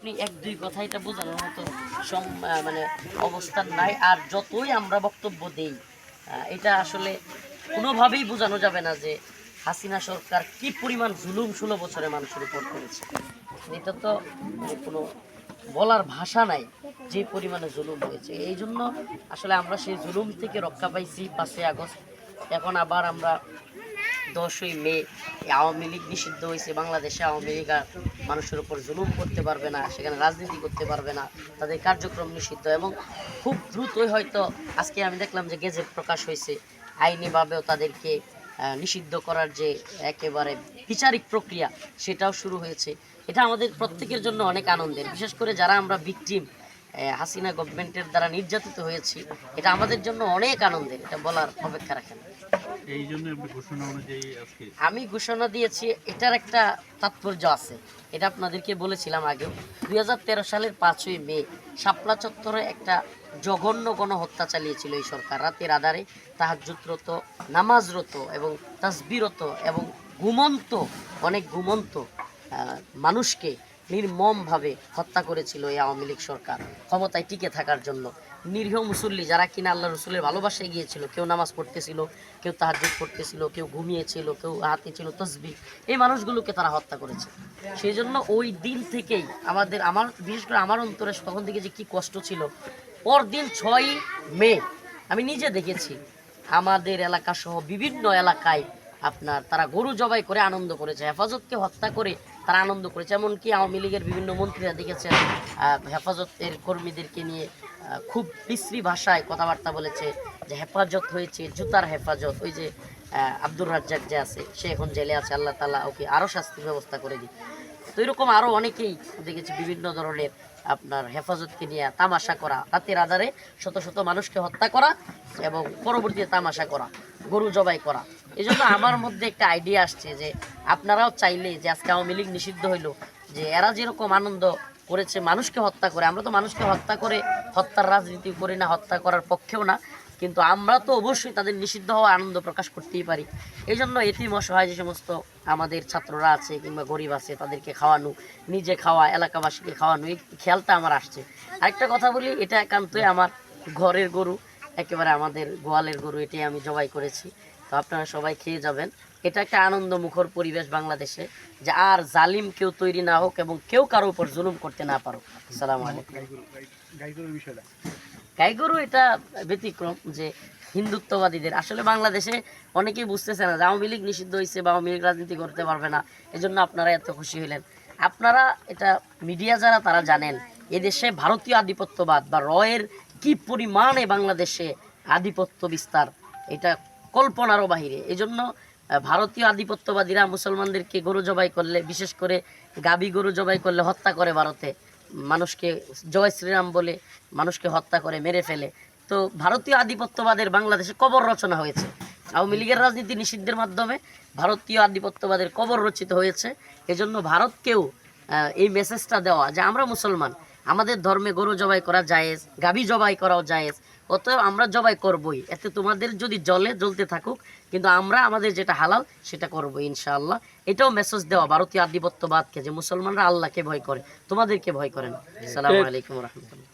আপনি এক, দুই কথা এটা বোঝানোর মতো মানে অবস্থান নাই। আর যতই আমরা বক্তব্য দেই এটা আসলে কোনোভাবেই বোঝানো যাবে না যে হাসিনা সরকার কি পরিমাণ জুলুম ষোলো বছরে মানুষের উপর করেছে। এটা তো মানে কোনো বলার ভাষা নাই যে পরিমাণে জুলুম হয়েছে। এই জন্য আসলে আমরা সেই জুলুম থেকে রক্ষা পাইছি পাঁচই আগস্ট। এখন আবার আমরা দশই মে আওয়ামী লীগ নিষিদ্ধ হয়েছে, বাংলাদেশে আওয়ামী লীগ আর মানুষের উপর জুলুম করতে পারবে না, সেখানে রাজনীতি করতে পারবে না, তাদের কার্যক্রম নিষিদ্ধ এবং খুব দ্রুতই হয়তো আজকে আমি দেখলাম যে গেজেট প্রকাশ হয়েছে, আইনিভাবেও তাদেরকে নিষিদ্ধ করার যে একেবারে বিচারিক প্রক্রিয়া সেটাও শুরু হয়েছে। এটা আমাদের প্রত্যেকের জন্য অনেক আনন্দের, বিশেষ করে যারা আমরা ভিকটিম হাসিনা গভর্নমেন্টের দ্বারা নির্যাতিত হয়েছি, এটা আমাদের জন্য অনেক আনন্দের, এটা বলার অপেক্ষা রাখে না এই জন্য ঘোষণা অনুযায়ী আজকে আমি ঘোষণা দিয়েছি, এটার একটা তাৎপর্য আছে। এটা আপনাদেরকে বলেছিলাম আগেও। দুই সালের পাঁচই মে শাপলা চত্বরে একটা জঘন্য গণহত্যা চালিয়েছিল এই সরকার। রাতের আধারে তাহাজুতরত নামাজরত এবং তাসবিরত এবং ঘুমন্ত, অনেক ঘুমন্ত মানুষকে নির্মমভাবে হত্যা করেছিল এই আওয়ামী লীগ সরকার ক্ষমতায় টিকে থাকার জন্য। নিরীহ মুসল্লি যারা কিনা আল্লাহ রসুলের ভালোবাসায় গিয়েছিল, কেউ নামাজ পড়তেছিল, কেউ তাহাজ্জুদ পড়তেছিল, কেউ ঘুমিয়েছিল, কেউ হাতে ছিল তসবি এই মানুষগুলোকে তারা হত্যা করেছে। সেই জন্য ওই দিন থেকেই আমাদের আমার, বিশেষ করে আমার অন্তরে তখন থেকে যে কি কষ্ট ছিল, পরদিন ছয় মে, আমি নিজে দেখেছি, আমাদের এলাকা সহ বিভিন্ন এলাকায় আপনার তারা গরু জবাই করে আনন্দ করেছে, হেফাজতকে হত্যা করে তারা আনন্দ করেছে। এমনকি আওয়ামী লীগের বিভিন্ন মন্ত্রীরা দেখেছেন হেফাজতের কর্মীদেরকে নিয়ে খুব বিশ্রী ভাষায় কথাবার্তা বলেছে যে হেফাজত হয়েছে, জুতার হেফাজত, ওই যে আব্দুর রাজ্জাক যে আছে, সে এখন জেলে আছে, আল্লাহ তালা ওকে আরও শাস্তির ব্যবস্থা করে দিই তো এরকম আরও অনেকেই দেখেছি বিভিন্ন ধরনের আপনার হেফাজতকে নিয়ে তামাশা করা, রাতের আধারে শত শত মানুষকে হত্যা করা এবং পরবর্তীতে তামাশা করা, গরু জবাই করা। এই জন্য আমার মধ্যে একটা আইডিয়া আসছে যে আপনারাও চাইলে যে আজকে আওয়ামী লীগ নিষিদ্ধ হইল, যে এরা যেরকম আনন্দ করেছে, মানুষকে হত্যা করে। আমরা তো মানুষকে হত্যা করে, হত্যার রাজনীতি করি না, হত্যা করার পক্ষেও না। কিন্তু আমরা তো অবশ্যই তাদের নিষিদ্ধ হওয়া আনন্দ প্রকাশ করতেই পারি। এই জন্য এটিম অসহায় যে সমস্ত আমাদের ছাত্ররা আছে কিংবা গরিব আছে, তাদেরকে খাওয়ানো, নিজে খাওয়া, এলাকাবাসীকে খাওয়ানো, এই খেয়ালটা আমার আসছে। আরেকটা কথা বলি, এটা একান্তই আমার ঘরের গরু, একেবারে আমাদের গোয়ালের গরু এটি আমি জবাই করেছি। তো আপনারা সবাই খেয়ে যাবেন। এটা একটা আনন্দ মুখর পরিবেশ বাংলাদেশে যে আর জালিম কেউ তৈরি না হোক এবং কেউ কারও উপর জুলুম করতে না পারুক। আসসালামু আলাইকুম। গাই গরু এটা ব্যতিক্রম যে হিন্দুত্ববাদীদের। আসলে বাংলাদেশে অনেকেই বুঝতেছে না যে আওয়ামী লীগ নিষিদ্ধ হয়েছে বা আওয়ামী লীগ রাজনীতি করতে পারবে না। এজন্য আপনারা এত খুশি হইলেন। আপনারা এটা মিডিয়া যারা তারা জানেন এদেশে ভারতীয় আধিপত্যবাদ বা রয়ের কি পরিমাণে বাংলাদেশে আধিপত্য বিস্তার এটা কল্পনারও বাহিরে। এজন্য ভারতীয় আধিপত্যবাদীরা মুসলমানদেরকে গরু জবাই করলে, বিশেষ করে গাবি গরু জবাই করলে হত্যা করে ভারতে। মানুষকে, জয় শ্রীরাম বলে মানুষকে হত্যা করে, মেরে ফেলে। তো ভারতীয় আধিপত্যবাদের বাংলাদেশে কবর রচনা হয়েছে। আওয়ামী লীগের রাজনীতি নিষিদ্ধের মাধ্যমে ভারতীয় আধিপত্যবাদের কবর রচিত হয়েছে। এজন্য ভারতকেও এই মেসেজটা দেওয়া যে আমরা মুসলমান, আমাদের ধর্মে গরু জবাই করা জায়েজ গাভী জবাই করাও জায়েজ। অতএব আমরা জবাই করবই। এতে তোমাদের যদি জলে জ্বলতে থাকুক কিন্তু আমরা আমাদের যেটা হালাল সেটা করব ইনশাআল্লাহ। এটাও মেসেজ দেওয়া ভারতীয় আধিপত্যবাদকে যে মুসলমানরা আল্লাহকে ভয় করে। তোমাদেরকে ভয় করে না আসসালামু আলাইকুম রহমতুল্লাহ।